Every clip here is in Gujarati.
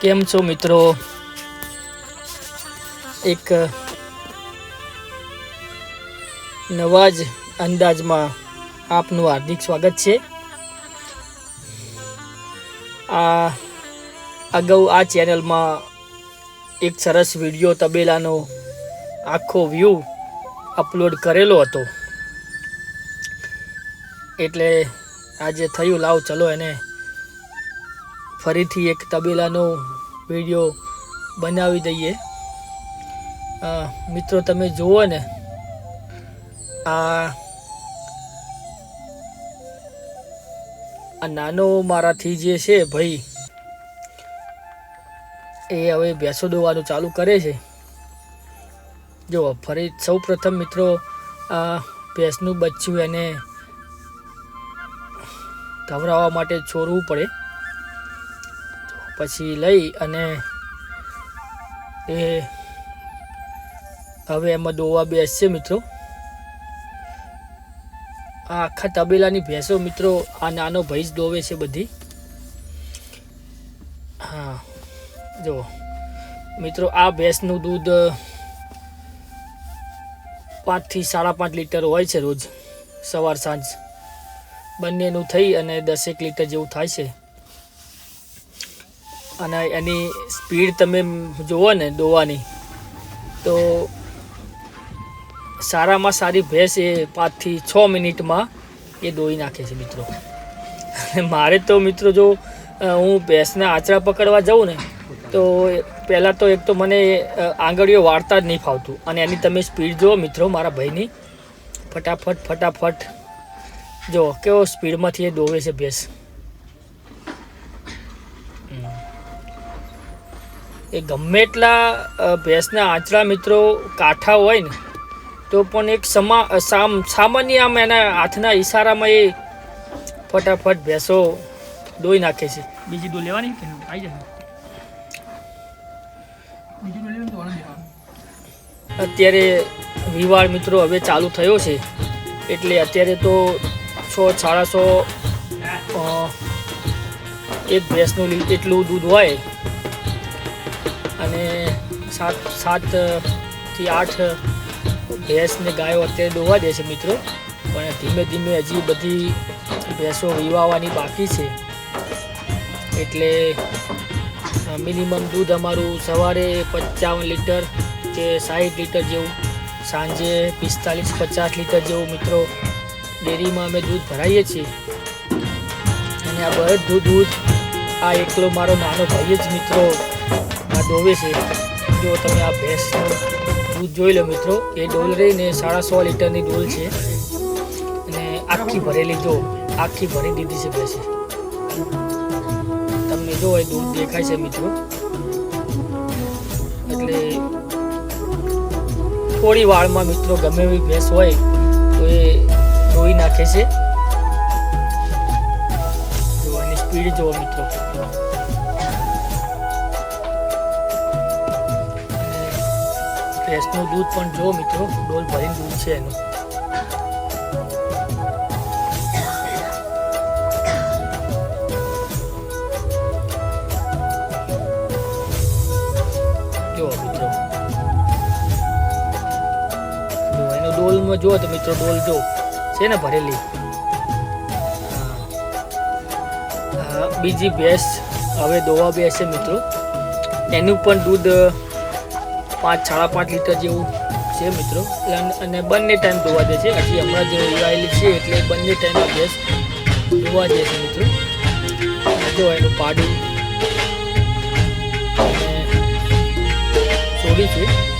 કેમ છો મિત્રો? એક નવા જ અંદાજમાં આપનું હાર્દિક સ્વાગત છે. આ અગાઉ આ ચેનલમાં એક સરસ વીડિયો તબેલાનો આખો વ્યૂ અપલોડ કરેલો હતો. એટલે આજે થયું લાવ, ચલો એને ફરીથી એક તબેલાનો વીડિયો બનાવી દઈએ. મિત્રો, તમે જુઓ ને. આ આ નાનો મારાથી જે છે ભાઈ, એ હવે ભેંસો દોવાનું ચાલુ કરે છે. જો, ફરી સૌ પ્રથમ મિત્રો, આ ભેંસનું બચ્ચું એને ધવરાવવા માટે છોડવું પડે. પછી લઈ અને એ હવે એમાં દોવા બેસશે મિત્રો. આ આખા તબેલાની ભેંસો મિત્રો, આ નાનો જ દોવે છે બધી. હા, જો. મિત્રો, આ ભેંસનું દૂધ પાંચથી સાડા પાંચ લીટર હોય છે રોજ, સવાર સાંજ. બંનેનું થઈ અને દસેક લીટર જેવું થાય છે. અને એની સ્પીડ તમે જુઓ ને દોવાની, તો સારામાં સારી ભેંસ એ પાંચથી છ મિનિટમાં એ દોઈ નાખે છે મિત્રો. મારે તો મિત્રો જો હું ભેંસના આચરા પકડવા જાઉં ને, તો પહેલાં તો એક તો મને આંગળીઓ વાળતા જ નહીં ફાવતું. અને એની તમે સ્પીડ જુઓ મિત્રો મારા ભાઈની, ફટાફટ ફટાફટ જો કેવો સ્પીડમાંથી એ દોવે છે ભેંસ. એ ગમે એટલા ભેંસના આંચળા મિત્રો કાઠા હોય ને તો પણ એક સમા સામ સામાન્ય આમ એના હાથના ઈશારામાં એ ફટાફટ ભેંસો દોઈ નાખે છે. બીજી દો લેવાની કે આવી જશે અત્યારે વિવાળ મિત્રો હવે ચાલુ થયો છે એટલે અત્યારે તો છો સાડા સો એક ભેંસનું એટલું દૂધ હોય અને સાત સાતથી આઠ ભેંસ ને ગાયો અત્યારે દોવા દે છે મિત્રો. પણ ધીમે ધીમે હજી બધી ભેંસો વિવાવાની બાકી છે. એટલે મિનિમમ દૂધ અમારું સવારે પંચાવન લીટર કે સાઠ લીટર જેવું, સાંજે પિસ્તાલીસ, પચાસ લીટર જેવું મિત્રો ડેરીમાં અમે દૂધ ભરાઈએ છીએ. અને આ બધું દૂધ, આ એકલો મારો નાનો ભાઈ જ મિત્રો આ દોવે છે. જો તમે આ ભેંસનું દૂધ જોઈ લો મિત્રો, એ ડોલ રહીને સાડા સો લીટરની ડોલ છે. અને આખી ભરેલી જો, આખી ભરી દીધી છે ભેંસે. તમને જો એ દૂધ દેખાય છે મિત્રો. એટલે થોડી વાળમાં મિત્રો ગમે એવી ભેંસ હોય, તો એ ધોઈ નાખે છે. જો એની સ્પીડ જુઓ મિત્રો. ભેંસનું દૂધ પણ જો મિત્રો, ડોલ ભરીને દૂધ છે એનું. જો મિત્રો. એનો ડોલમાં જો તો મિત્રો, ડોલ જો છે ને ભરેલી. બીજી ભેંસ હવે દોવા બેસે મિત્રો. એનું પણ દૂધ પાંચ, સાડા પાંચ લીટર જેવું છે મિત્રો. અને- બંને ટાઈમ ધોવા દે છે. હજી હમણાં જ વિવાયેલી છે, એટલે બંને ટાઈમ ગેસ ધોવા દે છે મિત્રો. જો એનું પાડું. છોડી છે.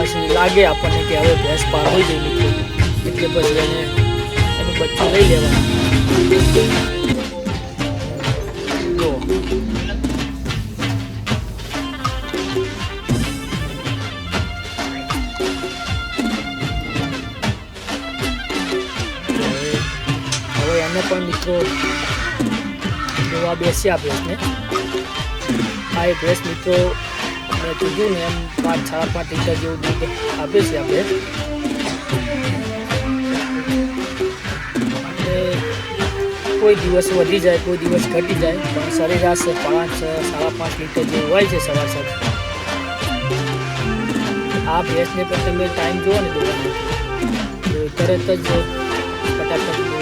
પછી લાગે આપણને કે હવે ભેંસ પાડવી જોઈએ મિત્રો. એટલે પછી એને એનું બચ્ચું લઈ લેવાનું. જોવા આ ભેંસને આ એ ભેંસ મિત્રો મેં કીધું ને એમ પાંચ સાડા પાંચ લીટર જેવું દૂધ આપે છે આ ભેંસ કોઈ દિવસ વધી જાય, કોઈ દિવસ ઘટી જાય, પણ સરેરાશ પાંચ સાડા પાંચ લીટર જેવું હોય છે સવાર સવાર. આ ભેંસને પણ તમે ટાઈમ જુઓ ને દોવાનો તરત જ ફટાફટ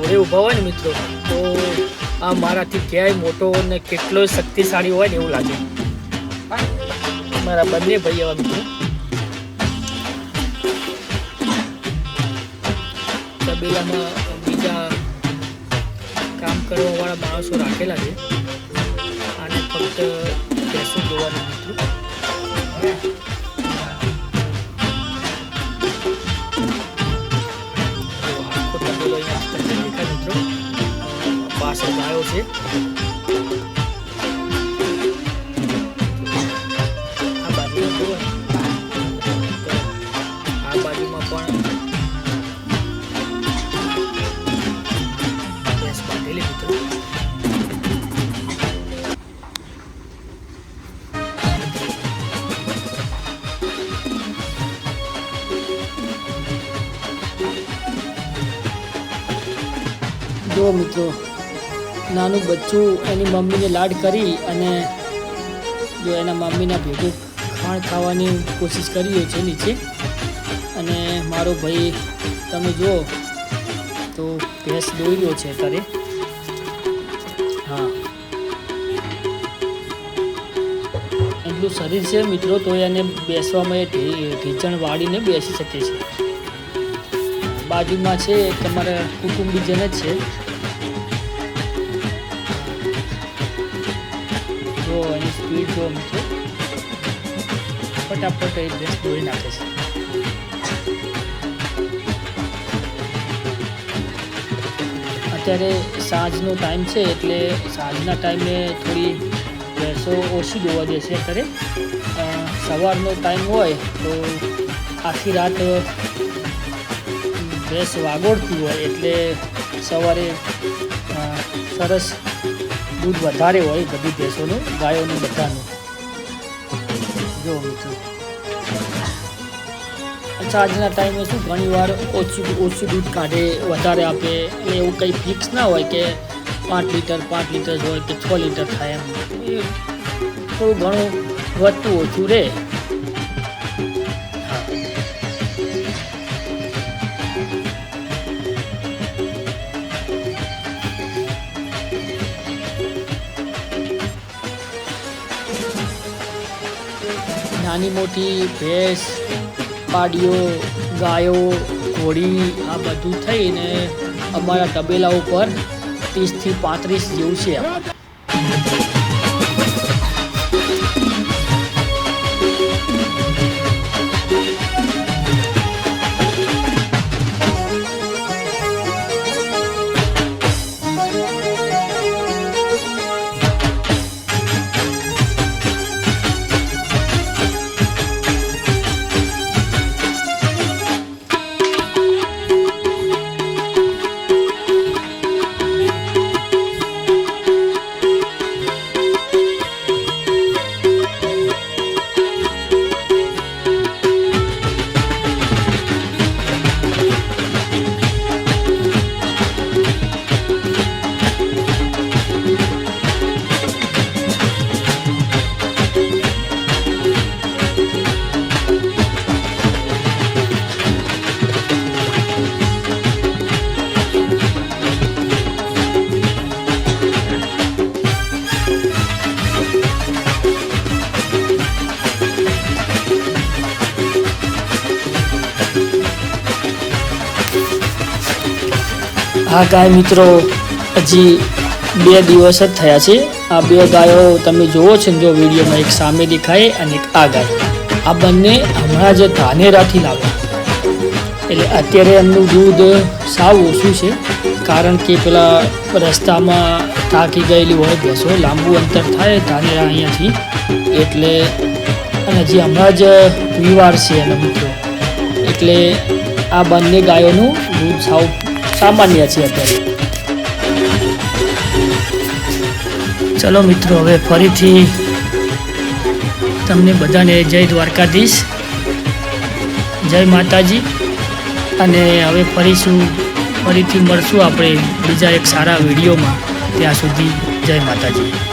જોડે ઊભા હોય ને મિત્રો, તો આ મારાથી ક્યાંય મોટો ને કેટલો શક્તિશાળી હોય ને એવું લાગે. મારા બંને ભાઈ એવા મિત્રો. તબેલામાં બીજા કામ કરવા વાળા માણસો રાખેલા છે. અને ફક્ત પૈસો જોવાના મિત્રો. છે આ. તો આ બાજુમાં પણ ભેંસ બાંધેલી મિત્રો નાનું બચ્ચું એની મમ્મીને લાડ કરી અને જો એના મમ્મીના ભેગું ખાણ ખાવાની કોશિશ કરી રહ્યો છે નીચે. અને મારો ભાઈ, તમે જુઓ, તો ભેંસ દોઈ રહ્યો છે અત્યારે. હા. એટલું શરીર છે મિત્રો, તો એને બેસવામાં એ ઢીચણ વાળીને બેસી શકે છે. બાજુમાં છે, તમારા કુટુંબીજન જ છે. સ્પીડ જો છે. ફટાફટ એ ડ્રેસ દોડી નાખે છે. અત્યારે સાંજનો ટાઈમ છે એટલે સાંજના ટાઈમે થોડી ભેંસો ઓછી દોવા દેશે અત્યારે. સવારનો ટાઈમ હોય તો આખી રાત ભેંસ વાગોળતી હોય એટલે સવારે સરસ દૂધ વધારે હોય બધી ભેંસોનું, ગાયોનું, બધાનું. જો મિત્રો. આજના ટાઈમે શું ઘણી વાર ઓછું ઓછું દૂધ કાઢે, વધારે આપે એટલે એવું કંઈ ફિક્સ ના હોય કે પાંચ લીટર પાંચ લીટર હોય કે છ લીટર થાય એમ. એ થોડું ઘણું વધતું ઓછું રહે. નાની મોટી ભેંસ, પાડીઓ, ગાયો, ઘોડી, આ બધું થઈને અમારા તબેલા ઉપર ત્રીસથી પાંત્રીસ જેવું છે. આ ગાય મિત્રો, હજી બે દિવસ જ થયા છે. આ બે ગાયો તમે જુઓ છો જો વિડીયોમાં એક સામે દેખાય અને એક આ ગાય. આ બંને હમણાં જ ધાનેરાથી લાવ્યા. એટલે અત્યારે એમનું દૂધ સાવ ઓછું છે, કારણ કે પેલા રસ્તામાં થાકી ગયેલી હોય ભેંસો, લાંબુ અંતર થાય ધાનેરા અહીંયાથી. એટલે અને હજી હમણાં જ વિવાર છે એનો મિત્રો. એટલે આ બંને ગાયોનું દૂધ સાવ સામાન્ય છે અત્યારે. ચલો મિત્રો, હવે ફરીથી તમને બધાને જય દ્વારકાધીશ, જય માતાજી, અને હવે ફરીશું ફરીથી મળશું આપણે બીજા એક સારા વિડીયોમાં. ત્યાં સુધી જય માતાજી.